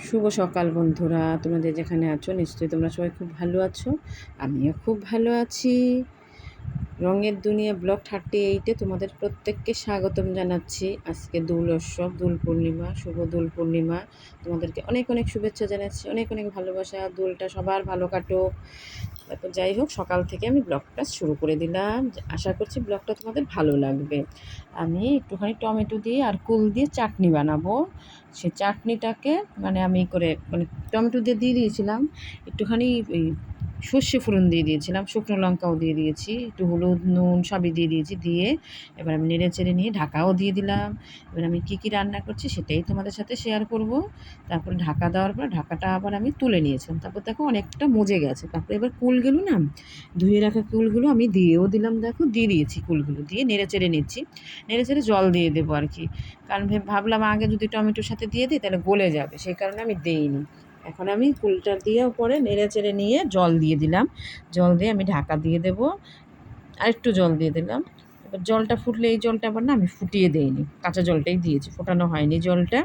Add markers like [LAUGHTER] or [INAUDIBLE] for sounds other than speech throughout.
শুভ সকাল বন্ধুরা। তোমাদের যেখানে আছো, নিশ্চয়ই তোমরা সবাই খুব ভালো আছো। আমিও খুব ভালো আছি। রঙের দুনিয়া ব্লগ থার্টি এইটে তোমাদের প্রত্যেককে স্বাগতম জানাচ্ছি। আজকে দোল উৎসব, দোল পূর্ণিমা, শুভ দোল পূর্ণিমা। তোমাদেরকে অনেক অনেক শুভেচ্ছা জানাচ্ছি, অনেক অনেক ভালোবাসা। দোলটা সবার ভালো কাটো তারপর যাই হোক, সকাল থেকে আমি ব্লগটা শুরু করে দিলাম। আশা করছি ব্লগটা তোমাদের ভালো লাগবে। আমি একটুখানি টমেটো দিয়ে আর কুল দিয়ে চাটনি বানাবো। সে চাটনিটাকে মানে আমি করে মানে টমেটো দিয়ে দিয়ে দিয়েছিলাম। একটুখানি সর্ষে ফোড়ন দিয়ে দিয়েছিলাম, শুকনো লঙ্কাও দিয়ে দিয়েছি, একটু হলুদ, নুন, সবই দিয়ে দিয়েছি, দিয়ে এবার আমি নেড়ে চেড়ে নিয়ে ঢাকাও দিয়ে দিলাম। এবার আমি কী কী রান্না করছি সেটাই তোমাদের সাথে শেয়ার করব। তারপরে ঢাকা দেওয়ার পর ঢাকাটা আবার আমি তুলে নিয়েছিলাম। তারপর দেখো অনেকটা মজে গেছে। তারপরে এবার কুলগুলো না, ধুয়ে রাখা কুলগুলো আমি দিয়েও দিলাম। দেখো দিয়ে দিয়েছি কুলগুলো, দিয়ে নেড়ে চেড়ে নিচ্ছি। নেড়ে চেড়ে জল দিয়ে দেবো আর কি। কারণ ভাবলাম আগে যদি টমেটোর সাথে দিয়ে দিই তাহলে গলে যাবে, সেই কারণে আমি দেইনি। এখন আমি কুলটা দিয়ে পরে নেড়ে চেড়ে নিয়ে জল দিয়ে দিলাম। জল দিয়ে আমি ঢাকা দিয়ে দেবো। আর একটু জল দিয়ে দিলাম। এবার জলটা ফুটলে এই জলটা আবার না আমি ফুটিয়ে দিইনি। কাঁচা জলটাই দিয়েছি, ফোটানো হয়নি জলটা।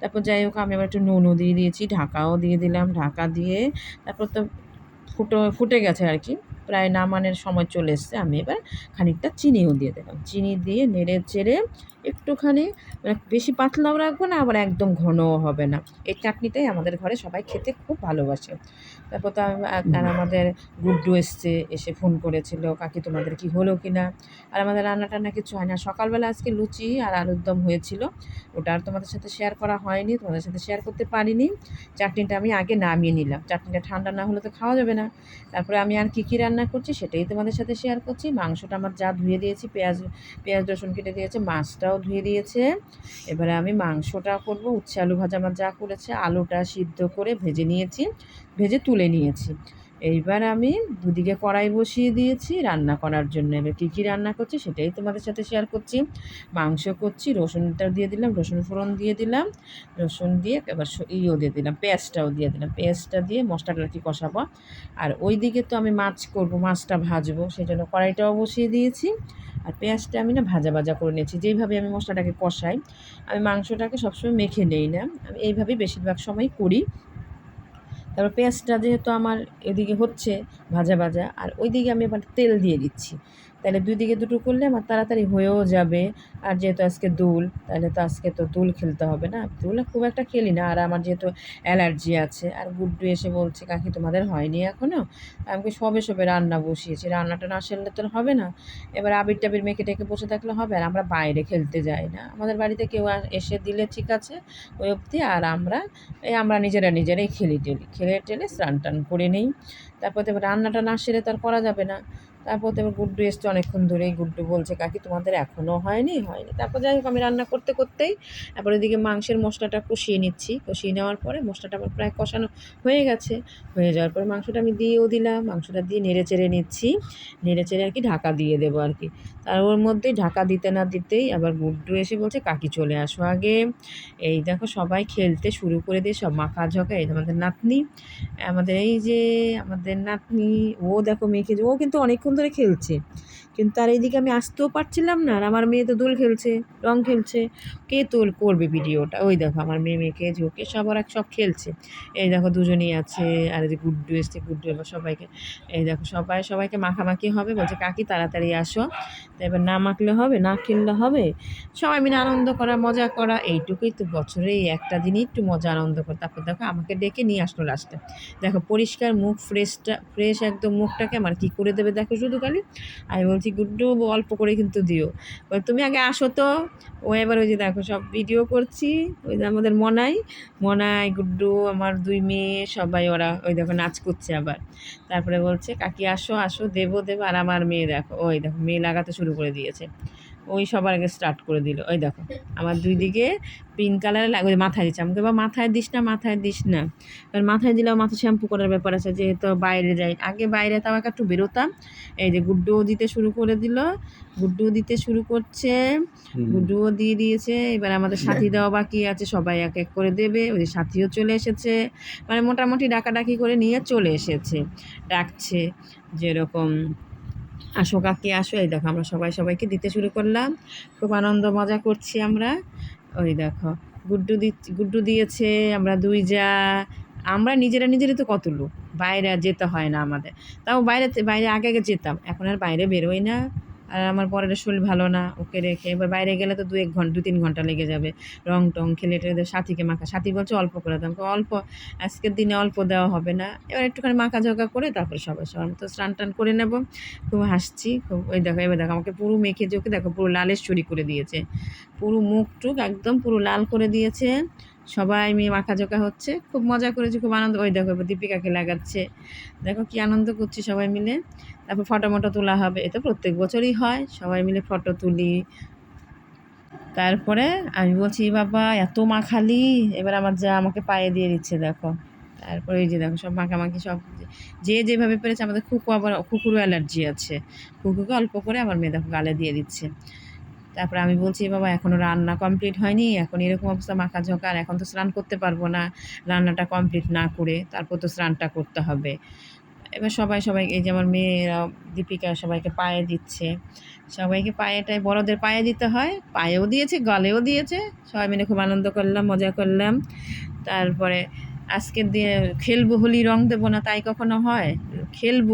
তারপর যাই হোক, আমি আবার একটু নুনও দিয়ে দিয়েছি, ঢাকাও দিয়ে দিলাম। ঢাকা দিয়ে তারপর তো ফুটো, ফুটে গেছে আর কি। প্রায় নামানের সময় চলে এসছে। আমি এবার খানিকটা চিনিও দিয়ে দিলাম। চিনি দিয়ে নেড়ে চেড়ে একটুখানি মানে বেশি পাতলাও রাখব না, আবার একদম ঘনও হবে না। এই চাটনিটাই আমাদের ঘরে সবাই খেতে খুব ভালোবাসে। তারপর তো আর আমাদের গুড্ডু এসছে, এসে ফোন করেছিল, কাকি, তোমাদের কি হলো কি না আর আমাদের রান্না টান্না কিছু হয় না। সকালবেলা আজকে লুচি আর আলুর দম হয়েছিল। ওটা আর তোমাদের সাথে শেয়ার করা হয়নি, তোমাদের সাথে শেয়ার করতে পারিনি। চাটনিটা আমি আগে নামিয়ে নিলাম। চাটনিটা ঠান্ডা না হলে তো খাওয়া যাবে না। তারপরে আমি আর কী কী রান্না করছি সেটাই তোমাদের সাথে শেয়ার করছি। মাংসটা আমার যা ধুয়ে দিয়েছি, পেঁয়াজ পেঁয়াজ রসুন কেটে দিয়েছে, মাছটাও ধুয়ে দিয়েছে। এবারে আমি মাংসটা করব, উচ্ছে আলু ভাজা আমার যা করেছে, আলুটা সিদ্ধ করে ভেজে নিয়েছি, ভেজে তুলে নিয়েছি। এইবার আমি দুদিকে কড়াই বসিয়ে দিয়েছি, রান্না করার জন্য। এবার কী কী রান্না করছি সেটাই তোমাদের সাথে শেয়ার করছি। মাংস করছি, রসুনটা দিয়ে দিলাম, রসুন ফোড়ন দিয়ে দিলাম, রসুন দিয়ে এবার ইয়েও দিয়ে দিলাম, পেঁয়াজটাও দিয়ে দিলাম। পেঁয়াজটা দিয়ে মশলাটা কি কষাবো? আর ওই দিকে তো আমি মাছ করব, মাছটা ভাজবো সেই জন্য কড়াইটাও বসিয়ে দিয়েছি। আর পেঁয়াজটা আমি না ভাজা ভাজা করে নিয়েছি, যেইভাবে আমি মশলাটাকে কষাই। আমি মাংসটাকে সবসময় মেখে নেই না, আমি এইভাবেই বেশিরভাগ সময় করি। তারপর পেঁয়াজটা যেহেতু আমার এদিকে হচ্ছে ভাজা ভাজা, আর ওইদিকে আমি এবার তেল দিয়ে দিচ্ছি। তাহলে দুই দিকে দুটো করলে আমার তাড়াতাড়ি হয়েও যাবে। আর যেহেতু আজকে দুল, তাহলে তো আজকে তো দুল খেলতে হবে না। দোল খুব একটা খেলি না। আর আমার যেহেতু অ্যালার্জি আছে, আর গুড্ডু এসে বলছে, কাকি, তোমাদের হয়নি এখনও আমাকে সবে সবে রান্না বসিয়েছি। রান্নাটা না সেরলে তো হবে না। এবার আবির টাবির মেখে টেকে বসে থাকলে হবে, আর আমরা বাইরে খেলতে যাই না। আমাদের বাড়িতে কেউ এসে দিলে ঠিক আছে, ওই অবধি। আর আমরা, এই আমরা নিজেরা নিজেরাই খেলি টেলি। খেলে টেলে স্নান টান করে নিই। তারপর রান্নাটা না সেরে তো আর করা যাবে না। তারপর তো আমার গুড্ডু এসছে অনেকক্ষণ ধরেই, গুড্ডু বলছে, কাকি, তোমাদের এখনও হয়নি? হয়নি। তারপর যাই হোক, আমি রান্না করতে করতেই তারপর এদিকে মাংসের মশলাটা কষিয়ে নিচ্ছি। কষিয়ে নেওয়ার পরে মশলাটা আমার প্রায় কষানো হয়ে গেছে। হয়ে যাওয়ার পরে মাংসটা আমি দিয়েও দিলাম, মাংসটা দিয়ে নেড়ে চেড়ে নিচ্ছি। নেড়ে চেড়ে আর কি ঢাকা দিয়ে দেবো আর কি। তার ওর মধ্যেই ঢাকা দিতে না দিতেই আবার গুড্ডু এসে বলছে, কাকি চলে আসো আগে। এই দেখো সবাই খেলতে শুরু করে দিয়ে সব মাখা ঝকা, এই আমাদের নাতনি, আমাদের এই যে আমাদের নাতনি, ও দেখো মেয়েকে ও কিন্তু অনেকক্ষণ ধরে খেলছে, কিন্তু আর এইদিকে আমি আসতেও পারছিলাম না আর আমার মেয়ে তো দোল খেলছে, রং খেলছে, কে তোল করবে ভিডিওটা? ওই দেখো আমার মেয়ে মেয়েকে ঝোঁকে সবার এক সব খেলছে। এই দেখো দুজনেই আছে, আর এই যে গুড্ডু এসছে, গুড্ডু এবার সবাইকে, এই দেখো সবাই, সবাইকে মাখামাখি হবে, বলছে, কাকি তাড়াতাড়ি আসো। তো এবার না মাখলে হবে, না খেললে হবে। সবাই মিলে আনন্দ করা, মজা করা, এইটুকুই তো বছরে এই একটা দিনই একটু মজা, আনন্দ করে। তারপর দেখো আমাকে ডেকে নিয়ে আসলো লাস্টে দেখো পরিষ্কার মুখ ফ্রেশটা ফ্রেশ একদম মুখটাকে আমার কী করে দেবে দেখো শুধু খালি। আমি বলছি, গুড্ডু, অল্প করে কিন্তু দিও। তুমি আগে আসো তো। ও এবার ওই যে দেখো সব ভিডিও করছি, ওই যে আমাদের মনাই। মনাই, গুড্ডু, আমার দুই মেয়ে, সবাই ওরা ওই দেখো নাচ করছে আবার। তারপরে বলছে, কাকি আসো আসো, দেবো দেবো। আর আমার মেয়ে দেখো, ওই দেখো মেয়ে লাগাতে করে দিয়েছে। ওই সবার আগে স্টার্ট করে দিল। ওই দেখো আমার দুই দিকে পিঙ্ক কালারের লাগে ওই মাথায় দিচ্ছে। আমাকে বা মাথায় দিস না মাথায় দিস না। কারণ মাথায় দিলেও মাথা শ্যাম্পু করার ব্যাপার আছে যেহেতু বাইরে যাই। আগে বাইরে তাও একটু বেরোতাম। এই যে গুড্ডুও দিতে শুরু করে দিল। গুড্ডুও দিতে শুরু করছে। গুড্ডুও দিয়ে দিয়েছে। এবার আমাদের সাথী দেওয়া বাকি আছে সবাই এক এক করে দেবে। ওই যে সাথীও চলে এসেছে। মানে মোটামুটি ডাকাডাকি করে নিয়ে চলে এসেছে। ডাকছে যেরকম আসো কাকি, আসো। এই দেখো, আমরা সবাই সবাইকে দিতে শুরু করলাম। খুব আনন্দ, মজা করছি আমরা। ওই দেখো, গুড্ডু দি গুড্ডু দিয়েছে, আমরা দুই যা। আমরা নিজেরা নিজেরই তো কত লোক। বাইরে যেতে হয় না আমাদের। তাও বাইরে বাইরে আগে আগে যেতাম। এখন আর বাইরে বেরোই না। আর আমার পরের শরীর ভালো না, ওকে রেখে। এবার বাইরে গেলে তো দু এক ঘণ্টা দু তিন ঘণ্টা লেগে যাবে। রং টং খেলে টেলে সাথীকে মাখা। সাথী বলছে অল্প করে দাম অল্প? আজকের দিনে অল্প দেওয়া হবে না। এবার একটুখানি মাখা ঝোঁকা করে তারপরে সবাই সবার মতো স্নান টান করে নেব। খুব হাসছি, খুব ওই দেখো, এবার দেখো, আমাকে পুরো মেখে চোখে দেখো, পুরো লালের চুরি করে দিয়েছে। পুরো মুখ টুক একদম পুরো লাল করে দিয়েছে। সবাই মেয়ে মাখাজোকা হচ্ছে। খুব মজা করেছে, খুব আনন্দ। ওই দেখো দীপিকাকে লাগাচ্ছে। দেখো কি আনন্দ করছি সবাই মিলে। তারপর ফটো মটো তোলা হবে, এ তো প্রত্যেক বছরই হয়, সবাই মিলে ফটো তুলি। তারপরে আমি বলছি, বাবা, এত মাখালি, এবার আমার যা আমাকে পায়ে দিয়ে দিচ্ছে, দেখো। তারপরে ওই যে দেখো, সব মাখামাখি সব যে যেভাবে পেরেছে, আমাদের খুকু আবার, কুকুরও অ্যালার্জি আছে। কুকুকে অল্প করে আমার মেয়ে দেখো গালে দিয়ে দিচ্ছে। তারপরে আমি বলছি, বাবা এখনও রান্না কমপ্লিট হয়নি, এখন এরকম অবস্থা, মাখা ঝোঁকা এখন তো স্নান করতে পারব না। রান্নাটা কমপ্লিট না করে তারপর তো স্নানটা করতে হবে। এবার সবাই সবাই এই যে আমার মেয়েরা, দীপিকা সবাইকে পায়ে দিচ্ছে। সবাইকে পায়েটাই বড়দের পায়ে দিতে হয়। পায়েও দিয়েছে, গলেও দিয়েছে। সবাই মিলে খুব আনন্দ করলাম, মজা করলাম। তারপরে আজকের দিয়ে খেলব হোলি, রং দেবো না, তাই কখনো হয়? খেলব,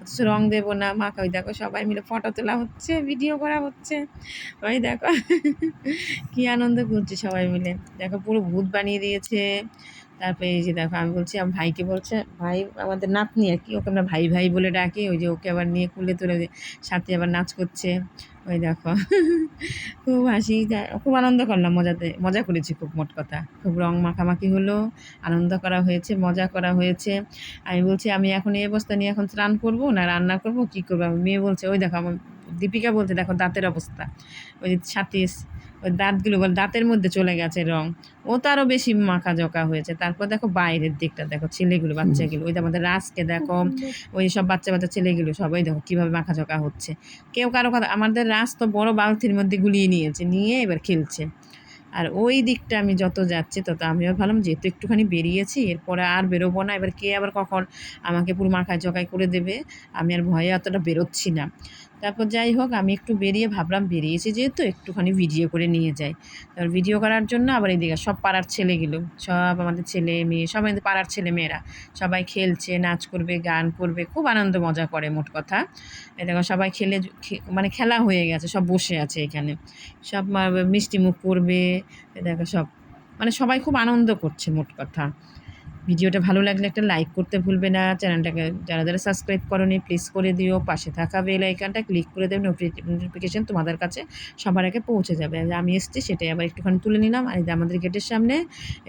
অথচ রং দেবো না। মাকে ওই দেখো, সবাই মিলে ফটো তোলা হচ্ছে ভিডিও করা হচ্ছে। ওই দেখো, কি আনন্দ করছে সবাই মিলে। দেখো, পুরো ভূত বানিয়ে দিয়েছে। তারপরে এই যে দেখো, আমি বলছি, আমার ভাইকে বলছে, ভাই, আমাদের নাতনি আর কি, ওকে আমরা ভাই ভাই বলে ডাকি, ওই যে ওকে আবার নিয়ে কুলে তুলে সাথে আবার নাচ করছে। ওই দেখো, খুব হাসি খুব আনন্দ করলাম মজাতে, মজা করেছি খুব মোট কথা। খুব রং মাখামাখি হলো, আনন্দ করা হয়েছে, মজা করা হয়েছে। আমি বলছি, আমি এখন এই অবস্থা নিয়ে এখন স্নান করব না রান্না করব, কী করব? মেয়ে বলছে, ওই দেখো, আমার দীপিকা বলছে, দেখো, দাঁতের অবস্থা। ওই যে ছাতিস ওই দাঁতগুলো বলে দাঁতের মধ্যে চলে গেছে রং। ও তো আরও বেশি মাখা জোকা হয়েছে। তারপর দেখো বাইরের দিকটা দেখো ছেলেগুলো বাচ্চাগুলো ওই যে আমাদের রাজকে দেখো ওই সব বাচ্চা বাচ্চা ছেলেগুলো সবাই দেখো কীভাবে মাখা জোকা হচ্ছে। কেউ কারও কথা আমাদের রাজ তো বড় বালতির মধ্যে গুলিয়ে নিয়েছে নিয়ে এবার খেলছে। আর ওই দিকটা আমি যত যাচ্ছি তত আমিও ভাবলাম যেহেতু একটুখানি বেরিয়েছি এরপরে আর বেরোবো না এবার কে আবার কখন আমাকে পুরো মাখায় জকাই করে দেবে আমি আর ভয়ে অতটা বেরোচ্ছি না। তারপর যাই হোক, আমি একটু বেরিয়ে ভাবলাম বেরিয়েছি যেহেতু একটুখানি ভিডিও করে নিয়ে যাই। তারপর ভিডিও করার জন্য আবার এইদিকে সব পাড়ার ছেলেগুলো, সব আমাদের ছেলে মেয়ে, সব আমাদের পাড়ার ছেলে মেয়েরা সবাই খেলছে, নাচ করবে, গান করবে, খুব আনন্দ মজা করে মোট কথা। দেখো সবাই খেলে মানে খেলা হয়ে গেছে, সব বসে আছে এখানে। সব মিষ্টি মুখ করবে দেখো সব মানে সবাই খুব আনন্দ করছে মোট কথা। ভিডিওটা ভালো লাগলে একটা লাইক করতে ভুলবে না। চ্যানেলটাকে যারা যারা সাবস্ক্রাইব করনি প্লিজ করে দিও। পাশে থাকা বেল আইকনটা ক্লিক করে দেবে। নোটিফিকেশন তোমাদের কাছে সবার আগে পৌঁছে যাবে। আমি এসছি, সেটাই আবার একটুখানি তুলে নিলাম। আর আমাদের গেটের সামনে,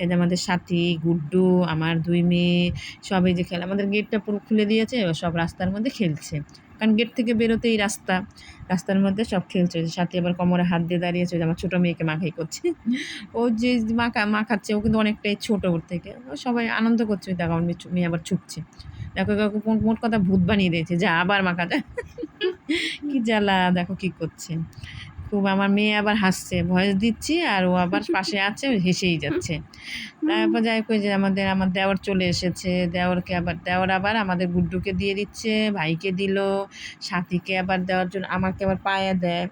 এই আমাদের সাথী, গুড্ডু, আমার দুই মেয়ে, সবাই যে খেলা আমাদের গেটটা পুরো খুলে দিয়েছে। সব রাস্তার মধ্যে খেলছে। কারণ গেট থেকে বেরোতেই রাস্তা। রাস্তার মধ্যে সব খেলছে। সাথে আবার কোমরে হাত দিয়ে দাঁড়িয়েছে আমার ছোটো মেয়েকে মাখাই করছে। ও যে মাখা মাখাচ্ছে ও কিন্তু অনেকটাই ছোটো ওর থেকে। ও সবাই আনন্দ করছে দেখো আমার মেয়ে আবার ছুটছে। দেখো কোন মোট কথা ভূত বানিয়ে দিয়েছে। যা আবার মাখা যায় কি জ্বালা, দেখো কি করছে। খুব আমার মেয়ে আবার হাসছে ভয়েস দিচ্ছি আর ও আবার [LAUGHS] পাশে আছে হেসেই যাচ্ছে। তারপর যাই হোক যে আমাদের আমার দেওর চলে এসেছে দেওরকে আবার দেওয়ার আবার আমাদের গুড্ডুকে দিয়ে দিচ্ছে ভাইকে দিল সাথীকে আবার দেওয়ার জন্য আমাকে আবার পায়ে দেয়।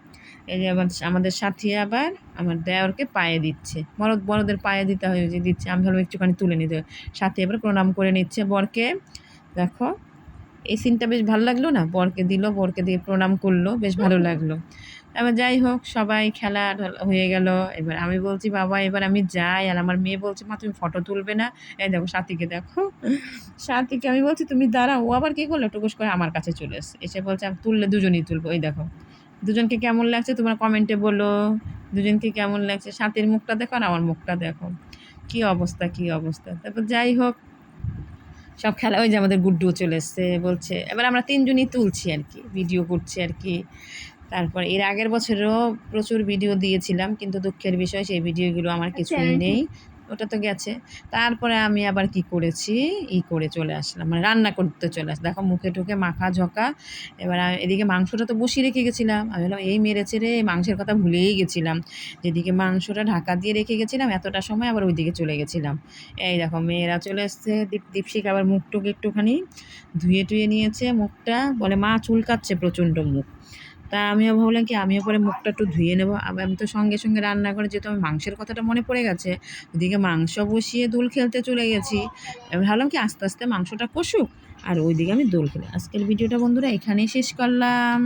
এই যে আবার আমাদের সাথী আবার আমার দেওরকে পায়ে দিচ্ছে। বড় বড়দের পায়ে দিতে হয় যে দিচ্ছে আমি ভাবলাম একটুখানি তুলে নিতে সাথী আবার প্রণাম করে নিচ্ছে বরকে। দেখো এই সিনটা বেশ ভালো লাগল না? বরকে দিল বরকে দিয়ে প্রণাম করল বেশ ভালো লাগল। এবার যাই হোক, সবাই খেলা হয়ে গেল। এবার আমি বলছি, বাবা, এবার আমি যাই। আর আমার মেয়ে বলছে, মা, তুমি ফটো তুলবে না? এই দেখো, সাথীকে দেখো। সাথীকে আমি বলছি, তুমি দাঁড়াও। ও আবার কী করল? টুকুস করে আমার কাছে চলে এসে এসে বলছে, আমি তুললে দুজনেই তুলবো। এই দেখো, দুজনকে কেমন লাগছে তোমার কমেন্টে বলো। দুজনকে কেমন লাগছে? সাথীর মুখটা দেখো আর আমার মুখটা দেখো। কি অবস্থা কি অবস্থা? তারপর যাই হোক, সব খেলা, ওই যে আমাদের গুড্ডু চলে এসছে, বলছে, এবার আমরা তিনজনই তুলছি আর কি ভিডিও করছি আর কি। তারপর এর আগের বছরও প্রচুর ভিডিও দিয়েছিলাম কিন্তু দুঃখের বিষয় সেই ভিডিওগুলো আমার কিছুই নেই। ওটা তো গেছে। তারপরে আমি আবার কি করেছি? ই করে চলে আসলাম মানে রান্না করতে চলে আসলাম। দেখো মুখে টুকে মাখা ঝকা। এবার এদিকে মাংসটা তো বসিয়ে রেখে গেছিলাম। আমি বললাম এই মেরেছে রে মাংসের কথা ভুলেই গেছিলাম। যেদিকে মাংসটা ঢাকা দিয়ে রেখে গেছিলাম এতটা সময় আবার ওইদিকে চলে গেছিলাম। এই দেখো মেয়েরা চলে এসছে। দীপ দীপশিক আবার মুখ টুক একটুখানি ধুয়ে টুয়ে নিয়েছে মুখটা। বলে মা চুলকাচ্ছে প্রচণ্ড মুখ। তা আমিও ভাবলাম কি আমিও পরে মুখটা একটু ধুয়ে নেব। আমি তো সঙ্গে সঙ্গে রান্না করে যেহেতু আমি মাংসের কথাটা মনে পড়ে গেছে, ওইদিকে মাংস বসিয়ে দোল খেলতে চলে গেছি। ভাবলাম কি আস্তে আস্তে মাংসটা কষুক, আর ওইদিকে আমি দোল খেলে। আজকের ভিডিওটা বন্ধুরা এখানেই শেষ করলাম।